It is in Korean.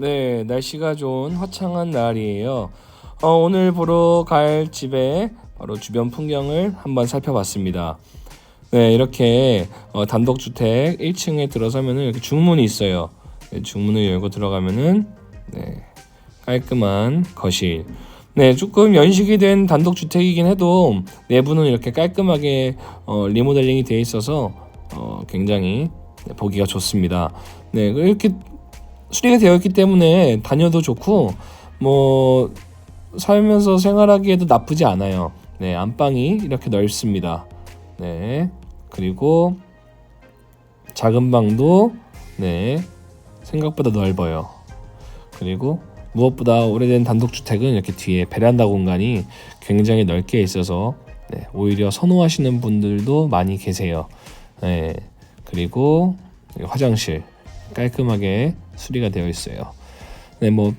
네, 날씨가 좋은 화창한 날이에요. 어, 오늘 보러 갈 집의 바로 주변 풍경을 한번 살펴봤습니다. 네, 이렇게 어, 단독주택 1층에 들어서면은 이렇게 중문이 있어요. 네, 중문을 열고 들어가면은 네, 깔끔한 거실. 네, 조금 연식이 된 단독주택이긴 해도 내부는 이렇게 깔끔하게 어, 리모델링이 되어 있어서 어, 굉장히 네, 보기가 좋습니다. 네, 이렇게 수리가 되어 있기 때문에 다녀도 좋고 뭐 살면서 생활하기에도 나쁘지 않아요. 네, 안방이 이렇게 넓습니다. 네, 그리고 작은 방도 네 생각보다 넓어요. 그리고 무엇보다 오래된 단독주택은 이렇게 뒤에 베란다 공간이 굉장히 넓게 있어서 네, 오히려 선호하시는 분들도 많이 계세요. 네, 그리고 화장실 깔끔하게 수리가 되어 있어요. 네, 뭐